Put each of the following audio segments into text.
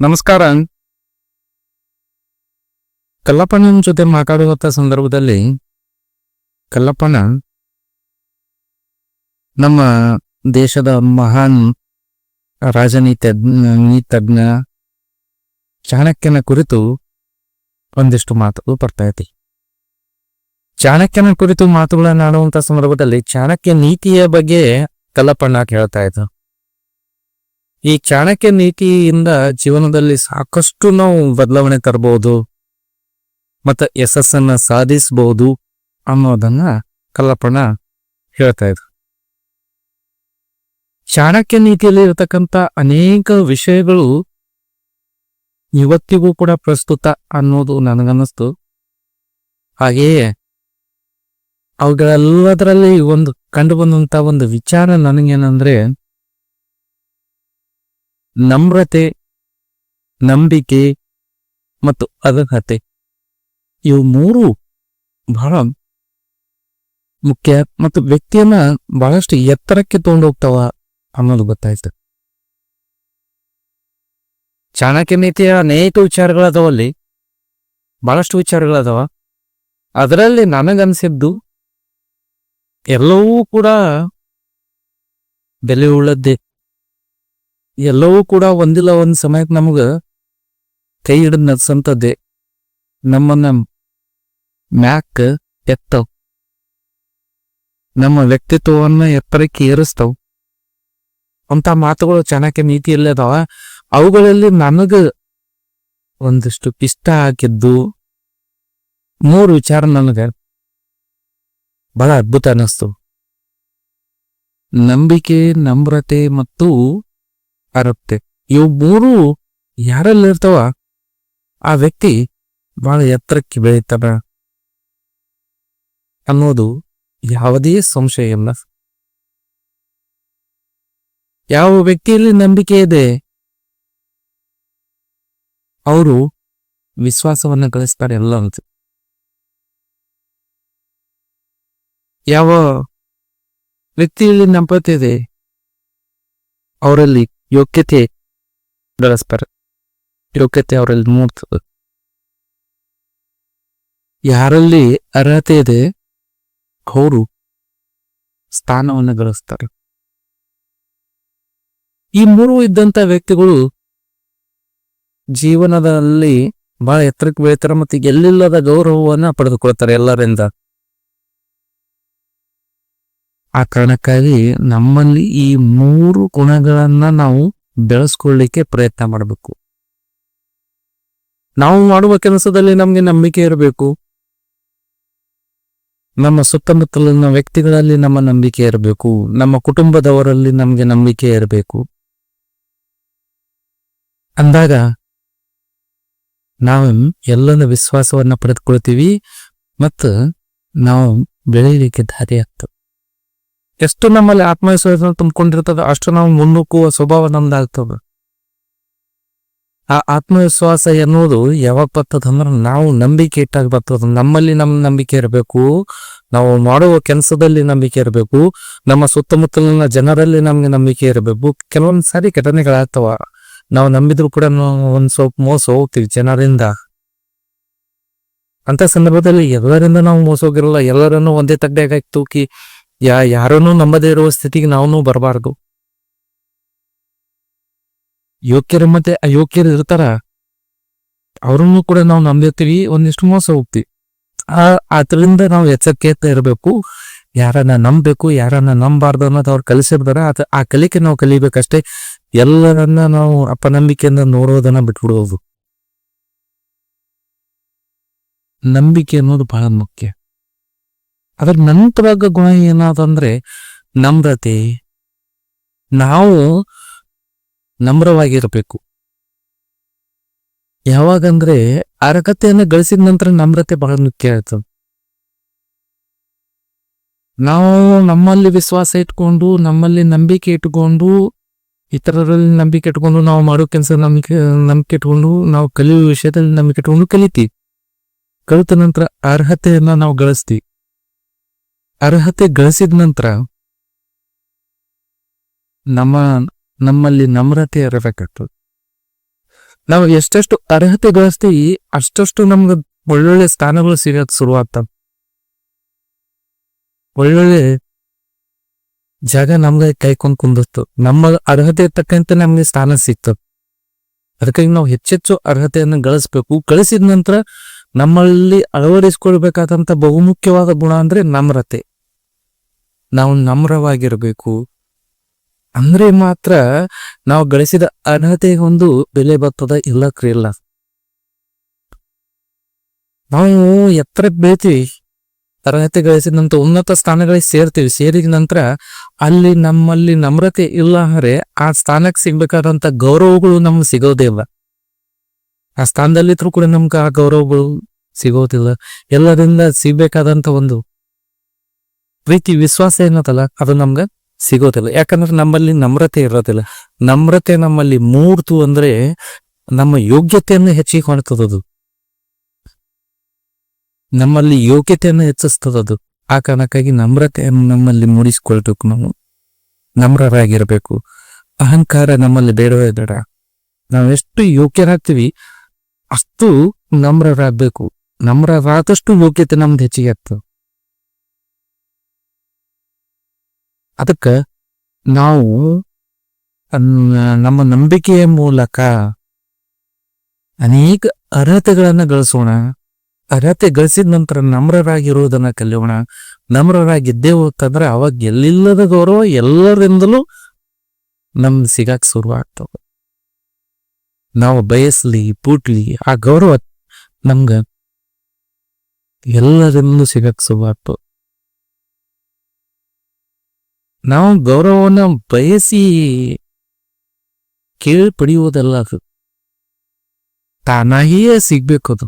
ನಮಸ್ಕಾರ. ಕಲ್ಲಪ್ಪನ ಜೊತೆ ಮಾತಾಡುವಂತ ಸಂದರ್ಭದಲ್ಲಿ ಕಲ್ಲಪ್ಪನ ನಮ್ಮ ದೇಶದ ಮಹಾನ್ ರಾಜನೀತಿ ನೀತಜ್ಞ ಚಾಣಕ್ಯನ ಕುರಿತು ಒಂದಿಷ್ಟು ಮಾತುಗಳು ಬರ್ತಾ ಇದೆ. ಚಾಣಕ್ಯನ ಕುರಿತು ಮಾತುಗಳನ್ನು ಆಡುವಂತ ಸಂದರ್ಭದಲ್ಲಿ ಚಾಣಕ್ಯ ನೀತಿಯ ಬಗ್ಗೆ ಕಲ್ಲಪ್ಪಣ್ಣ ಹೇಳ್ತಾ ಇದ್ದ ಈ ಚಾಣಕ್ಯ ನೀತಿಯಿಂದ ಜೀವನದಲ್ಲಿ ಸಾಕಷ್ಟು ನಾವು ಬದಲಾವಣೆ ತರಬಹುದು ಮತ್ತೆ ಯಶಸ್ಸನ್ನ ಸಾಧಿಸಬಹುದು ಅನ್ನೋದನ್ನ ಕಲ್ಲಪ್ಪಣ ಹೇಳ್ತಾ ಇದ್ರು. ಚಾಣಕ್ಯ ನೀತಿಯಲ್ಲಿ ಇರತಕ್ಕಂತ ಅನೇಕ ವಿಷಯಗಳು ಇವತ್ತಿಗೂ ಕೂಡ ಪ್ರಸ್ತುತ ಅನ್ನೋದು ನನಗನ್ನಿಸ್ತು. ಹಾಗೆಯೇ ಅವುಗಳೆಲ್ಲದರಲ್ಲಿ ಒಂದು ಕಂಡು ಬಂದಂತ ಒಂದು ವಿಚಾರ ನನಗೇನಂದ್ರೆ ನಮ್ರತೆ, ನಂಬಿಕೆ ಮತ್ತು ಅರ್ಹತೆ. ಇವು ಮೂರು ಬಹಳ ಮುಖ್ಯ ಮತ್ತು ವ್ಯಕ್ತಿಯನ್ನ ಬಹಳಷ್ಟು ಎತ್ತರಕ್ಕೆ ತಗೊಂಡೋಗ್ತಾವ ಅನ್ನೋದು ಗೊತ್ತಾಯ್ತು. ಚಾಣಕ್ಯ ನೀತಿಯ ಅನೇಕ ವಿಚಾರಗಳದಾವಲ್ಲಿ ಬಹಳಷ್ಟು ವಿಚಾರಗಳದಾವ. ಅದರಲ್ಲಿ ನನಗನ್ಸಿದ್ದು ಎಲ್ಲವೂ ಕೂಡ ಬೆಲೆ ಉಳ್ಳದ್ದೇ. ಎಲ್ಲವೂ ಕೂಡ ಒಂದಿಲ್ಲ ಒಂದು ಸಮಯಕ್ಕೆ ನಮಗ ಕೈ ಹಿಡಿದು ನಡ್ಸಂತದ್ದೇ ನಮ್ಮನ್ನ ಮ್ಯಾಕ್ ಎತ್ತವ್. ನಮ್ಮ ವ್ಯಕ್ತಿತ್ವವನ್ನ ಎತ್ತರಕ್ಕೆ ಏರಿಸ್ತಾವ್. ಅಂತ ಮಾತುಗಳು ಚಾಣಕ್ಯ ನೀತಿಯಲ್ಲಿ ಅದಾವ? ಅವುಗಳಲ್ಲಿ ನನಗ ಒಂದಿಷ್ಟು ಇಷ್ಟ ಆಗಿದ್ದು ಮೂರು ವಿಚಾರ ನನಗ ಬಹಳ ಅದ್ಭುತ ಅನ್ನಿಸ್ತು ನಂಬಿಕೆ ನಮ್ರತೆ ಮತ್ತು ಅರಪ್ತೆ ಇವು ಮೂರು ಯಾರಲ್ಲಿರ್ತಾವ ಆ ವ್ಯಕ್ತಿ ಬಹಳ ಎತ್ತರಕ್ಕೆ ಬೆಳೀತಾನ ಅನ್ನೋದು ಯಾವುದೇ ಸಂಶಯ ಇಲ್ಲ. ಯಾವ ವ್ಯಕ್ತಿಯಲ್ಲಿ ನಂಬಿಕೆ ಇದೆ? ಅವರು ವಿಶ್ವಾಸವನ್ನ ಗಳಿಸ್ತಾರೆ ಎಲ್ಲ ಅಂತ. ಯಾವ ವ್ಯಕ್ತಿಯಲ್ಲಿ ನಂಬತೆ ಇದೆ? ಅವರಲ್ಲಿ ಯೋಗ್ಯತೆ ಬೆಳೆಸ್ತಾರೆ ಯೋಗ್ಯತೆ ಅವರಲ್ಲಿ ಮೂಡ್ತದೆ ಯಾರಲ್ಲಿ ಅರ್ಹತೆ ಇದೆ ಅವರು ಸ್ಥಾನವನ್ನು ಗಳಿಸ್ತಾರೆ ಈ ಮೂರು ಇದ್ದಂತ ವ್ಯಕ್ತಿಗಳು ಜೀವನದಲ್ಲಿ ಬಹಳ ಎತ್ತರಕ್ಕೆ ಬೆಳಿತಾರೆ ಮತ್ತೆ ಎಲ್ಲಿಲ್ಲದ ಗೌರವವನ್ನ ಪಡೆದುಕೊಳ್ತಾರೆ ಎಲ್ಲರಿಂದ ಆ ಕಾರಣಕ್ಕಾಗಿ ನಮ್ಮಲ್ಲಿ ಈ ಮೂರು ಗುಣಗಳನ್ನ ನಾವು ಬೆಳೆಸ್ಕೊಳ್ಳಿಕ್ಕೆ ಪ್ರಯತ್ನ ಮಾಡಬೇಕು. ನಾವು ಮಾಡುವ ಕೆಲಸದಲ್ಲಿ ನಮ್ಗೆ ನಂಬಿಕೆ ಇರಬೇಕು. ನಮ್ಮ ಸುತ್ತಮುತ್ತಲಿನ ವ್ಯಕ್ತಿಗಳಲ್ಲಿ ನಮ್ಮ ನಂಬಿಕೆ ಇರಬೇಕು. ನಮ್ಮ ಕುಟುಂಬದವರಲ್ಲಿ ನಮಗೆ ನಂಬಿಕೆ ಇರಬೇಕು. ಅಂದಾಗ ನಾವು ಎಲ್ಲರ ವಿಶ್ವಾಸವನ್ನ ಪಡೆದುಕೊಳ್ತೀವಿ ಮತ್ತು ನಾವು ಬೆಳೆಯಲಿಕ್ಕೆ ದಾರಿ ಆಗ್ತದೆ ಎಷ್ಟು ನಮ್ಮಲ್ಲಿ ಆತ್ಮವಿಶ್ವಾಸ ತುಂಬಿಕೊಂಡಿರ್ತದೆ, ಅಷ್ಟು ನಾವು ಮುನ್ನುಗ್ಗುವ ಸ್ವಭಾವ ನಮ್ದಾಗ್ತದೆ. ಆ ಆತ್ಮವಿಶ್ವಾಸ ಎನ್ನುವುದು ಯಾವಾಗ ಬರ್ತದಂದ್ರೆ ನಾವು ನಂಬಿಕೆ ಇಟ್ಟಾಗ ಬರ್ತದ. ನಮ್ಮಲ್ಲಿ ನಮ್ ನಂಬಿಕೆ ಇರಬೇಕು, ನಾವು ಮಾಡುವ ಕೆಲಸದಲ್ಲಿ ನಂಬಿಕೆ ಇರಬೇಕು, ನಮ್ಮ ಸುತ್ತಮುತ್ತಲಿನ ಜನರಲ್ಲಿ ನಮ್ಗೆ ನಂಬಿಕೆ ಇರಬೇಕು. ಕೆಲವೊಂದ್ ಸಾರಿ ಘಟನೆಗಳಾಗ್ತವ. ನಾವು ನಂಬಿದ್ರು ಕೂಡ ಒಂದ್ ಸ್ವಲ್ಪ ಮೋಸ ಹೋಗ್ತೀವಿ ಜನರಿಂದ. ಅಂತ ಸಂದರ್ಭದಲ್ಲಿ ಎಲ್ಲರಿಂದ ನಾವು ಮೋಸ ಹೋಗಿರಲ್ಲ, ಎಲ್ಲರನ್ನು ಒಂದೇ ತಗ್ಡೆಗೆ ತೂಕಿ ಯಾ ಯಾರನ್ನೂ ನಂಬದೇ ಇರುವ ಸ್ಥಿತಿಗೆ ನಾವೂ ಬರಬಾರ್ದು. ಯೋಗ್ಯರು ಮತ್ತೆ ಅಯೋಗ್ಯರು ಇರ್ತಾರ? ಅವ್ರನ್ನು ಕೂಡ ನಾವು ನಂಬಿರ್ತೀವಿ, ಒಂದಿಷ್ಟು ಮೋಸ ಹೋಗ್ತೀವಿ. ಆ ಅದರಿಂದ ನಾವು ಎಚ್ಚರಿಕೆ ಇರಬೇಕು. ಯಾರನ್ನ ನಂಬಬೇಕು, ಯಾರನ್ನ ನಂಬಾರ್ದು ಅನ್ನೋದು ಅವ್ರು ಕಲಿಸಿರ್ತಾರೆ. ಅದ ಆ ಕಲಿಕೆ ನಾವು ಕಲಿಬೇಕಷ್ಟೇ. ಎಲ್ಲರನ್ನ ನಾವು ಅಪನಂಬಿಕೆಯಿಂದ ನೋಡೋದನ್ನ ಬಿಟ್ಬಿಡೋದು. ನಂಬಿಕೆ ಅನ್ನೋದು ಬಹಳ ಮುಖ್ಯ. ಅದ್ರ ನಂತರದ ಗುಣ ಏನಾದಂದ್ರೆ ನಮ್ರತೆ. ನಾವು ನಮ್ರವಾಗಿರಬೇಕು. ಯಾವಾಗಂದ್ರೆ ಅರ್ಹತೆಯನ್ನು ಗಳಿಸಿದ ನಂತರ ನಮ್ರತೆ ಬಹಳ ಮುಖ್ಯ ಆಯ್ತದೆ ನಾವು ನಮ್ಮಲ್ಲಿ ವಿಶ್ವಾಸ ಇಟ್ಕೊಂಡು, ನಮ್ಮಲ್ಲಿ ನಂಬಿಕೆ ಇಟ್ಕೊಂಡು, ಇತರರಲ್ಲಿ ನಂಬಿಕೆ ಇಟ್ಕೊಂಡು ನಾವು ಮಾಡೋ ಕೆಲಸ ನಂಬಿಕೆ ನಂಬಿಕೆ ಇಟ್ಕೊಂಡು, ನಾವು ಕಲಿಯುವ ವಿಷಯದಲ್ಲಿ ನಂಬಿಕೆ ಇಟ್ಕೊಂಡು ಕಲಿತೀವಿ. ಕಲಿತ ನಂತರ ಅರ್ಹತೆಯನ್ನ ನಾವು ಗಳಿಸ್ತೀವಿ. ಅರ್ಹತೆ ಗಳಿಸಿದ ನಂತರ ನಮ್ಮ, ನಮ್ಮಲ್ಲಿ ನಮ್ರತೆ ಇರಬೇಕಾಗ್ತದೆ. ನಾವು ಎಷ್ಟೆಷ್ಟು ಅರ್ಹತೆ ಗಳಿಸ್ತೀವಿ, ಅಷ್ಟಷ್ಟು ನಮ್ಗೆ ಒಳ್ಳೊಳ್ಳೆ ಸ್ಥಾನಗಳು ಸಿಗಕ್ ಶುರುವಾತ ಒಳ್ಳೊಳ್ಳೆ ಜಾಗ ನಮ್ಗೆ ಕೈಕೊಂಡ್ ಕುಂದಿಸ್ತು ನಮ್ಮ ಅರ್ಹತೆ ತಕ್ಕಂತೆ ನಮ್ಗೆ ಸ್ಥಾನ ಸಿಗ್ತದೆ. ಅದಕ್ಕಾಗಿ ನಾವು ಹೆಚ್ಚೆಚ್ಚು ಅರ್ಹತೆಯನ್ನು ಗಳಿಸ್ಬೇಕು. ಗಳಿಸಿದ ನಂತರ ನಮ್ಮಲ್ಲಿ ಅಳವಡಿಸ್ಕೊಳ್ಬೇಕಾದಂತ ಬಹುಮುಖ್ಯವಾದ ಗುಣ ಅಂದ್ರೆ ನಮ್ರತೆ. ನಾವು ನಮ್ರವಾಗಿರಬೇಕು. ಅಂದ್ರೆ ಮಾತ್ರ ನಾವು ಗಳಿಸಿದ ಅರ್ಹತೆಗೊಂದು ಬೆಲೆ ಬರ್ತದ ಇಲ್ಲ ಕ್ರಿಯಲ್ಲ ನಾವು ಎತ್ತರ ಬೆಳಿತೀವಿ. ಅರ್ಹತೆ ಗಳಿಸಿದ ನಂತರ ಉನ್ನತ ಸ್ಥಾನಗಳಿಗೆ ಸೇರ್ತೀವಿ. ಸೇರಿದ ನಂತರ ಅಲ್ಲಿ ನಮ್ಮಲ್ಲಿ ನಮ್ರತೆ ಇಲ್ಲ ಅಂದ್ರೆ ಆ ಸ್ಥಾನಕ್ಕೆ ಸಿಗ್ಬೇಕಾದಂತ ಗೌರವಗಳು ನಮ್ಗೆ ಸಿಗೋದೇ ಇಲ್ಲ. ಆ ಸ್ಥಾನದಲ್ಲಿದ್ರು ಕೂಡ ನಮ್ಗೆ ಆ ಗೌರವಗಳು ಸಿಗೋದಿಲ್ಲ. ಎಲ್ಲರಿಂದ ಸಿಗ್ಬೇಕಾದಂತ ಒಂದು ಪ್ರೀತಿ, ವಿಶ್ವಾಸ ಏನದಲ್ಲ, ಅದು ನಮ್ಗೆ ಸಿಗೋದಿಲ್ಲ. ಯಾಕಂದ್ರೆ ನಮ್ಮಲ್ಲಿ ನಮ್ರತೆ ಇರೋದಿಲ್ಲ. ನಮ್ರತೆ ನಮ್ಮಲ್ಲಿ ಮೂರ್ತು ಅಂದ್ರೆ ನಮ್ಮ ಯೋಗ್ಯತೆಯನ್ನು ಹೆಚ್ಚಿಗೆ ಕಾಣುತ್ತದದು ನಮ್ಮಲ್ಲಿ ಯೋಗ್ಯತೆಯನ್ನು ಹೆಚ್ಚಿಸ್ತದದು. ಆ ಕಾರಣಕ್ಕಾಗಿ ನಮ್ರತೆಯನ್ನು ನಮ್ಮಲ್ಲಿ ಮೂಡಿಸ್ಕೊಳ್ಬೇಕು ನಾವು. ನಮ್ರರಾಗಿರ್ಬೇಕು. ಅಹಂಕಾರ ನಮ್ಮಲ್ಲಿ ಬೇಡವೇ ಬೇಡ. ನಾವೆಷ್ಟು ಯೋಗ್ಯರಾಗ್ತೀವಿ ಅಷ್ಟು ನಮ್ರರಾಗಬೇಕು. ನಮ್ರರಾದಷ್ಟು ಯೋಗ್ಯತೆ ನಮ್ದು ಹೆಚ್ಚಿಗೆ ಆಗ್ತದೆ. ಅದಕ್ಕ ನಾವು ನಮ್ಮ ನಂಬಿಕೆಯ ಮೂಲಕ ಅನೇಕ ಅರ್ಹತೆಗಳನ್ನ ಗಳಿಸೋಣ. ಅರ್ಹತೆ ಗಳಿಸಿದ ನಂತರ ನಮ್ರರಾಗಿರುವುದನ್ನ ಕಲಿಯೋಣ. ನಮ್ರರಾಗಿದ್ದೇವು ಅಂತಂದ್ರೆ ಅವಾಗ ಎಲ್ಲಿಲ್ಲದ ಗೌರವ ಎಲ್ಲರಿಂದಲೂ ನಮ್ಗೆ ಸಿಗಾಕ್ ಶುರು ಆಗ್ತಾವ ನಾವು ಬಯಸ್ಲಿ, ಪೂಟ್ಲಿ, ಆ ಗೌರವ ನಮ್ಗ ಎಲ್ಲರಿಂದಲೂ ಸಿಗಕ್ ಸುಬಾರ್ತು ನಾವು ಗೌರವವನ್ನ ಬಯಸಿ ಕೇಳಿ ಪಡೆಯುವುದಲ್ಲ ಅದು. ತಾನಾಗಿಯೇ ಸಿಗ್ಬೇಕು ಅದು.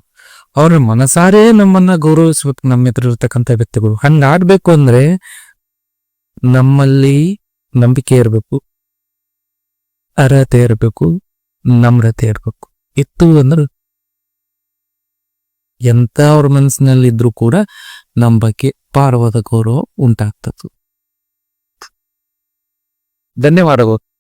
ಅವ್ರ ಮನಸಾರೇ ನಮ್ಮನ್ನ ಗೌರವಿಸ್ಬೇಕು, ನಮ್ಮ ಹತ್ರ ಇರ್ತಕ್ಕಂಥ ವ್ಯಕ್ತಿಗಳು. ಹಂಗಾಡ್ಬೇಕು ಅಂದ್ರೆ ನಮ್ಮಲ್ಲಿ ನಂಬಿಕೆ ಇರಬೇಕು, ಅರ್ಹತೆ ಇರಬೇಕು ನಮ್ರತೆ ಇರಬೇಕು ಇತ್ತು ಅಂದ್ರೆ ಎಂತ ಅವ್ರ ಮನಸ್ಸಿನಲ್ಲಿ ಇದ್ರೂ ಕೂಡ ನಮ್ಮ ಬಗ್ಗೆ ಪಾರ್ವದ ಗೌರವ ಉಂಟಾಗ್ತದೆ. ಧನ್ಯವಾದಗಳು.